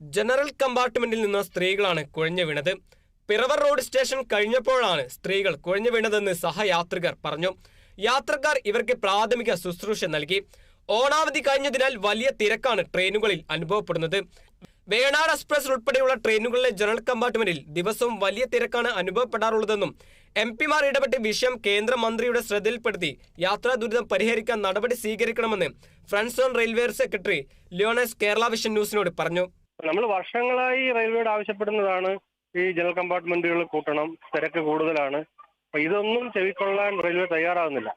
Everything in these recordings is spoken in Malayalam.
ജനറൽ കമ്പാർട്ട്മെന്റിൽ നിന്ന് സ്ത്രീകളാണ് കുഴഞ്ഞു വീണത്. പിറവർ റോഡ് സ്റ്റേഷൻ കഴിഞ്ഞപ്പോഴാണ് സ്ത്രീകൾ കുഴഞ്ഞു വീണതെന്ന് സഹയാത്രികർ പറഞ്ഞു. യാത്രക്കാർ ഇവർക്ക് പ്രാഥമിക ശുശ്രൂഷ നൽകി. ഓണാവധി കഴിഞ്ഞതിനാൽ വലിയ തിരക്കാണ് ട്രെയിനുകളിൽ അനുഭവപ്പെടുന്നത്. വേണാട് എക്സ്പ്രസ് ഉൾപ്പെടെയുള്ള ട്രെയിനുകളിലെ ജനറൽ കമ്പാർട്ട്മെന്റിൽ ദിവസവും വലിയ തിരക്കാണ് അനുഭവപ്പെടാറുള്ളതെന്നും എം പിമാർ ഇടപെട്ട് വിഷയം കേന്ദ്രമന്ത്രിയുടെ ശ്രദ്ധയിൽപ്പെടുത്തി യാത്രാ ദുരിതം പരിഹരിക്കാൻ നടപടി സ്വീകരിക്കണമെന്ന് friends on railway secretary Liyonas Kerala vision ന്യൂസിനോട് പറഞ്ഞു. നമ്മൾ വർഷങ്ങളായി റെയിൽവേയോട് ആവശ്യപ്പെടുന്നതാണ് ഈ ജനറൽ കമ്പാർട്ട്മെന്റുകൾ കൂട്ടണം തിരക്ക് കൂടുതലാണ്. അപ്പൊ ഇതൊന്നും ചെവിക്കൊള്ളാൻ റെയിൽവേ തയ്യാറാകുന്നില്ല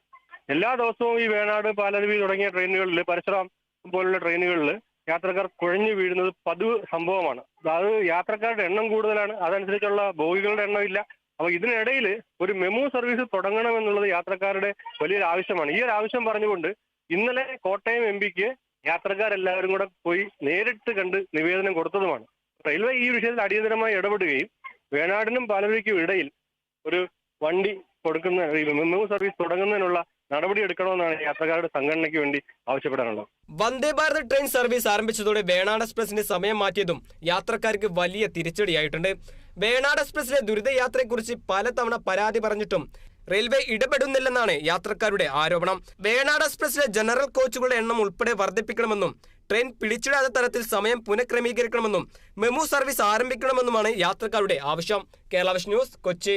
എല്ലാ ദിവസവും ഈ വേണാട് പാലരുവി തുടങ്ങിയ ട്രെയിനുകളിൽ പരശുറാം പോലുള്ള ട്രെയിനുകളിൽ യാത്രക്കാർ കുഴഞ്ഞു വീഴുന്നത് പതിവ് സംഭവമാണ്. അത് യാത്രക്കാരുടെ എണ്ണം കൂടുതലാണ്. അതനുസരിച്ചുള്ള ബോഗികളുടെ എണ്ണം ഇല്ല. അപ്പൊ ഇതിനിടയിൽ ഒരു മെമു സർവീസ് തുടങ്ങണം എന്നുള്ളത് യാത്രക്കാരുടെ വലിയൊരു ആവശ്യമാണ്. ഈ ഒരു ആവശ്യം പറഞ്ഞുകൊണ്ട് ഇന്നലെ കോട്ടയം എം പിക്ക് യാത്രക്കാരെല്ലാവരും കൂടെ പോയി നേരിട്ട് കണ്ട് നിവേദനം കൊടുത്തതുമാണ്. റെയിൽവേ ഈ വിഷയത്തിൽ അടിയന്തരമായി ഇടപെടുകയും വേണാടിനും പാലരുവിക്കും ഇടയിൽ ഒരു വണ്ടി കൊടുക്കുന്ന മെമു സർവീസ് തുടങ്ങുന്നതിനുള്ള നടപടി എടുക്കണമെന്നാണ് യാത്രക്കാരുടെ സംഘടനയ്ക്ക് വേണ്ടി ആവശ്യപ്പെടാനുള്ളത്. വന്ദേ ഭാരത് ട്രെയിൻ സർവീസ് ആരംഭിച്ചതോടെ വേണാട് എക്സ്പ്രസിന്റെ സമയം മാറ്റിയതും യാത്രക്കാർക്ക് വലിയ തിരിച്ചടിയായിട്ടുണ്ട്. വേണാട് എക്സ്പ്രസിലെ ദുരിതയാത്രയെക്കുറിച്ച് പലതവണ പരാതി പറഞ്ഞിട്ടും റെയിൽവേ ഇടപെടുന്നില്ലെന്നാണ് യാത്രക്കാരുടെ ആരോപണം. വേണാട് എക്സ്പ്രസിലെ ജനറൽ കോച്ചുകളുടെ എണ്ണം ഉൾപ്പെടെ വർദ്ധിപ്പിക്കണമെന്നും ട്രെയിൻ പിടിച്ചിടാത്ത തരത്തിൽ സമയം പുനഃക്രമീകരിക്കണമെന്നും മെമു സർവീസ് ആരംഭിക്കണമെന്നുമാണ് യാത്രക്കാരുടെ ആവശ്യം. കേരള ന്യൂസ് കൊച്ചി.